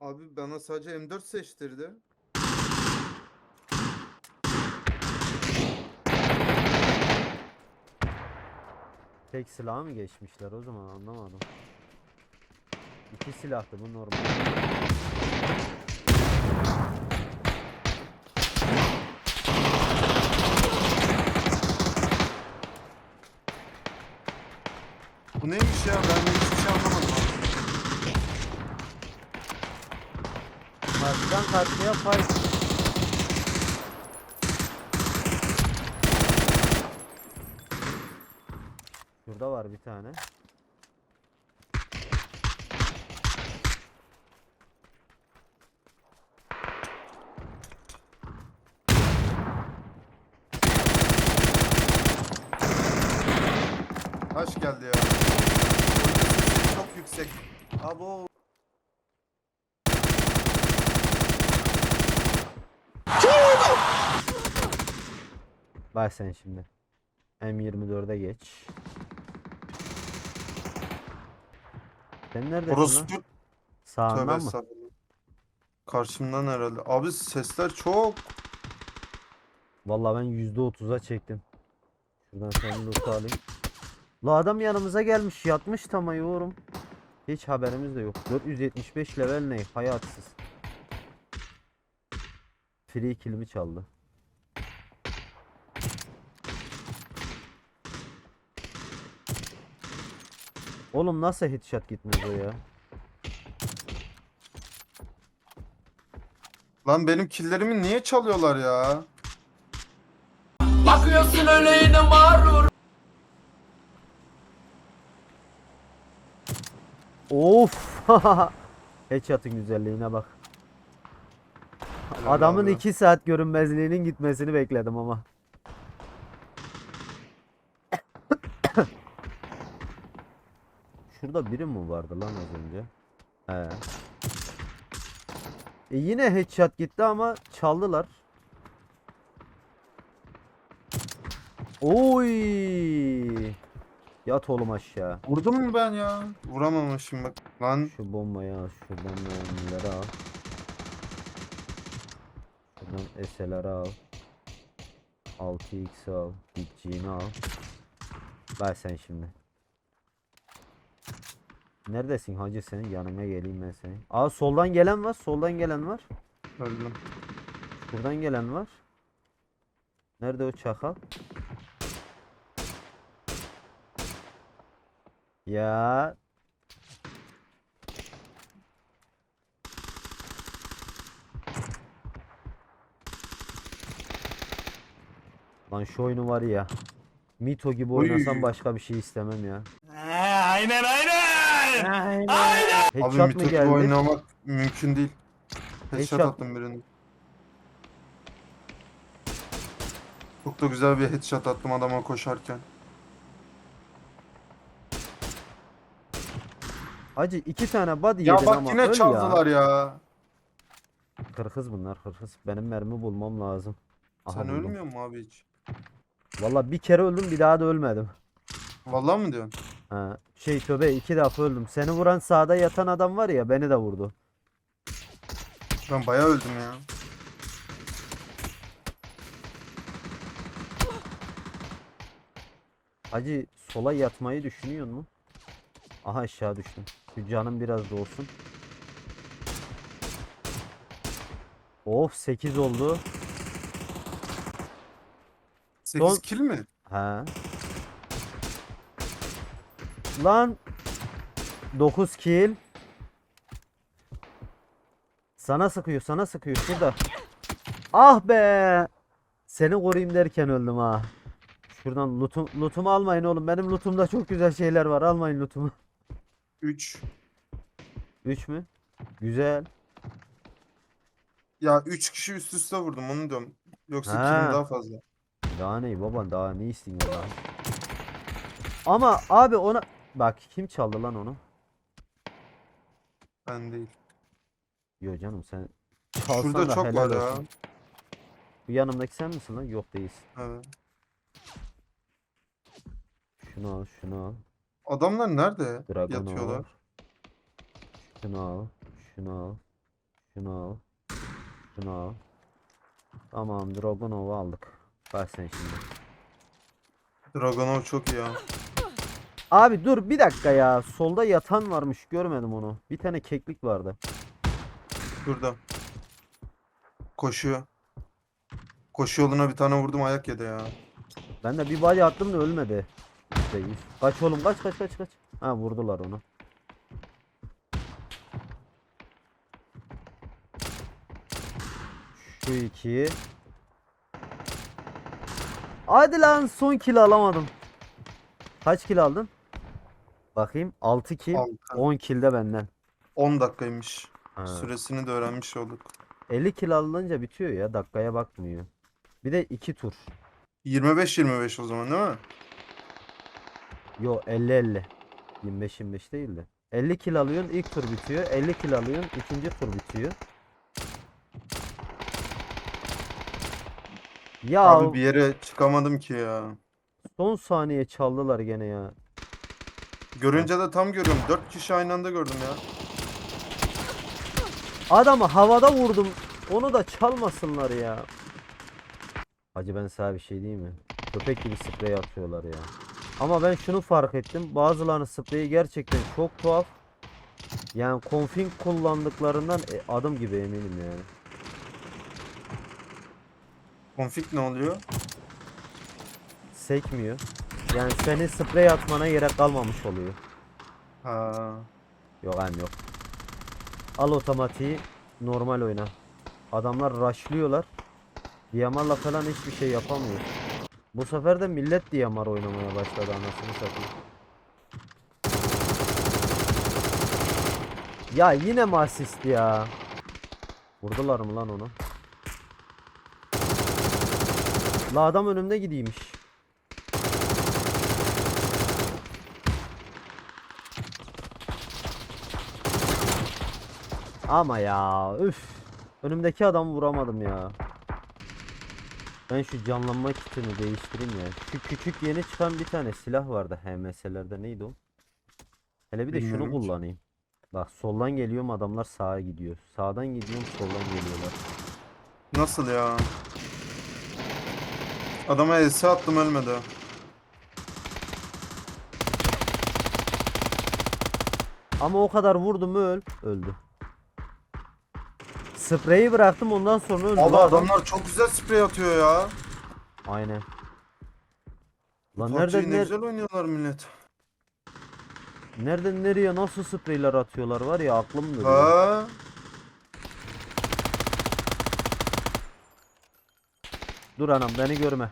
Abi bana sadece M4 seçtirdi. Tek silaha mı geçmişler o zaman anlamadım. İki silahtı bu normal. Bu neymiş ya? Ben de hiçbir şey anlamadım. abi. Karşıdan karşıya fight. Şurada var bir tane. Taş geldi ya. Çok yüksek. Abo. Bak sen şimdi. M24'e geç. Sen neredesin lan? Orospu. Tövbe Sağından mı? estağfurullah. Karşımdan herhalde. Abi sesler çok. Vallahi ben %30'a çektim. Şuradan senin loot'u alayım. La adam yanımıza gelmiş yatmış tam yorum. Hiç haberimiz de yok. 475 level ne? Hayatsız. Free kill'imi çaldı. Oğlum nasıl headshot gitmez o ya? Lan benim killerimi niye çalıyorlar ya? Bakıyorsun öyle yine mağrur Of! Headshot'ın güzelliğine bak. Adamın abi. 2 saat görünmezliğinin gitmesini bekledim ama. Şurada biri mi vardı lan az önce? He. E yine headshot gitti ama çaldılar. Oy! Yat oğlum aşağı. Vurdum mu ben ya? Vuramamışım bak. Lan Şu bombayı al. Şuradan mermileri al. Şuradan SLR al. 6x al. G'ni al. Ver sen şimdi. Neredesin hacı senin? Yanına geleyim ben senin. Aa soldan gelen var. Soldan gelen var. öldüm. Buradan gelen var. Nerede o çakal? Ya Lan şu oyunu var ya. Mito gibi Oy. oynasam başka bir şey istemem ya. Aynen aynen Abi Headshot mı Mythos geldi? oynamak mümkün değil. Headshot Headshot. attım birini. Çok da güzel bir headshot attım adama koşarken. Hacı iki tane body Ya yedin bak ama yine öl çaldılar ya. ya. Kırkız bunlar kırkız. Benim mermi bulmam lazım. Aha Sen buldum. ölmüyor musun abi hiç? Valla bir kere öldüm bir daha da ölmedim. Vallahi mı diyorsun? Ha, şey tövbe iki defa öldüm. Seni vuran sağda yatan adam var ya beni de vurdu. Ben bayağı öldüm ya. Hacı sola yatmayı düşünüyor mu? Aha aşağı düştüm. Şu canım biraz da olsun. Of 8 oldu. 8 Son- kill mi? Ha. Lan 9 kill. Sana sıkıyor, sana sıkıyor şurada. Ah be. Seni koruyayım derken öldüm ha. Şuradan lootum, lootumu almayın oğlum. Benim lootumda çok güzel şeyler var. Almayın lootumu. 3. 3 mü? Güzel. Ya 3 kişi üst üste vurdum onu diyorum. Yoksa Ha. daha fazla. Daha ne baba daha ne istiyorsun ya? Ama abi ona bak kim çaldı lan onu? Ben değil. Yo canım sen çalsan Şurada da çok helal var ya. olsun. Bu yanımdaki sen misin lan? Yok değilsin. Evet. Şunu al, şunu al. Adamlar nerede Dragon yatıyorlar? Şunu al, şunu al. Şunu al. Şunu al. Tamam Dragunov'u aldık. Bak sen şimdi. Dragonov çok iyi ya. Abi dur bir dakika ya. Solda yatan varmış. Görmedim onu. Bir tane keklik vardı. Şurada. Koşuyor. Koşu yoluna bir tane vurdum ayak yedi ya. Ben de bir body attım da ölmedi. Yüz. Kaç oğlum kaç kaç kaç kaç. Ha vurdular onu. Şu iki. Hadi lan son kill alamadım. Kaç kill aldın? Bakayım 6 kill Altı. 10 kill de benden. 10 dakikaymış. Ha. Süresini de öğrenmiş olduk. 50 kill alınca bitiyor ya dakikaya bakmıyor. Bir de 2 tur. 25-25 o zaman değil mi? Yo 50-50. 25-25 değil de. 50 kill alıyorsun ilk tur bitiyor. 50 kill alıyorsun ikinci tur bitiyor. Ya Abi bir yere çıkamadım ki ya. son saniye çaldılar gene ya. Görünce de tam görüyorum. 4 kişi aynı anda gördüm ya. Adamı havada vurdum. Onu da çalmasınlar ya. Hacı ben sana bir şey diyeyim mi? Köpek gibi sprey atıyorlar ya. Ama ben şunu fark ettim. Bazılarının spreyi gerçekten çok tuhaf. Yani config kullandıklarından e, adım gibi eminim yani. Konfig ne oluyor? Sekmiyor. Yani senin sprey atmana gerek kalmamış oluyor. Ha. Yok hem yok. Al otomatiği normal oyna. Adamlar rushlıyorlar. DMR'la falan hiçbir şey yapamıyor. Bu sefer de millet DMR oynamaya başladı anasını satayım. Ya yine mi asist ya? Vurdular mı lan onu? La adam önümde gidiymiş. Ama ya üf. Önümdeki adamı vuramadım ya. Ben şu canlanma kitini değiştireyim ya. Şu küçük yeni çıkan bir tane silah vardı HMS'lerde neydi o? Hele bir de şunu Bilmiyorum ki. kullanayım. Bak soldan geliyorum adamlar sağa gidiyor. Sağdan gidiyorum soldan geliyorlar. Nasıl ya? Adama esi attım ölmedi. Ama o kadar vurdum öl. Öldü. Spreyi bıraktım ondan sonra öldü. Abi adam. adamlar çok güzel sprey atıyor ya. Aynen. Lan PUBG'yi nereden ne ner güzel oynuyorlar millet. nereden nereye nasıl spreyler atıyorlar var ya aklım duruyor. Ha? Dur anam beni görme.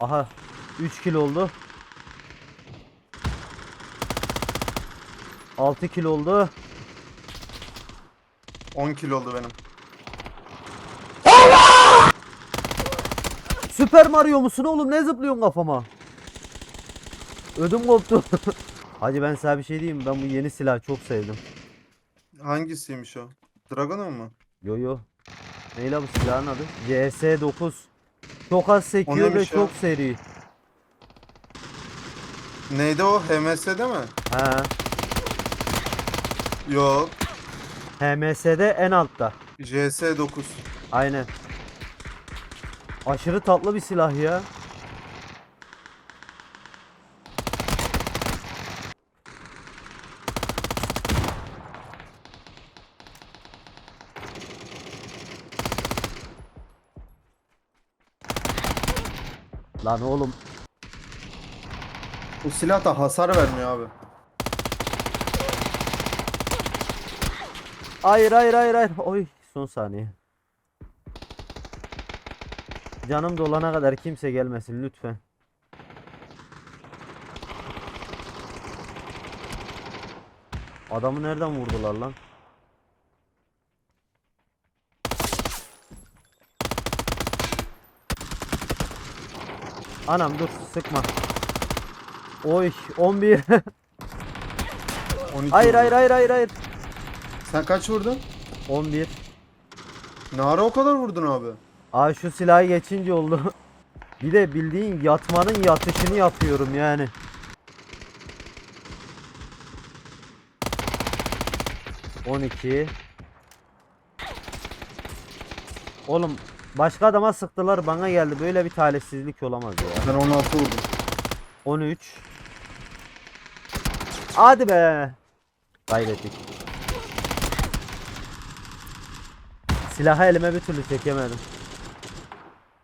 Aha 3 kilo oldu. 6 kilo oldu. 10 kilo oldu benim. Süper Mario musun oğlum ne zıplıyorsun kafama? Ödüm koptu. Hacı ben sana bir şey diyeyim? Ben bu yeni silahı çok sevdim. Hangisiymiş o? Dragonov mu? Yo yo. Neyle bu silahın adı? CS9. Çok az sekiyor ve neymiş ya? çok seri. Neydi o? HMS'de mi? He. Yok. HMS'de en altta. JS9. Aynen. Aşırı tatlı bir silah ya. Lan oğlum Bu silah da hasar vermiyor abi. Hayır hayır hayır hayır. Oy son saniye. Canım dolana kadar kimse gelmesin lütfen. Adamı nereden vurdular lan? Anam dur sıkma. Oy 11. hayır vurdum. hayır hayır hayır hayır. Sen kaç vurdun? 11. Nara o kadar vurdun abi. Aa şu silahı geçince oldu. Bir de bildiğin yatmanın yatışını yapıyorum yani. On iki. Oğlum başka adama sıktılar bana geldi. Böyle bir talihsizlik olamaz ya. Ben 16 vurdum. 13. Hadi be. Kaybettik. Silahı elime bir türlü çekemedim.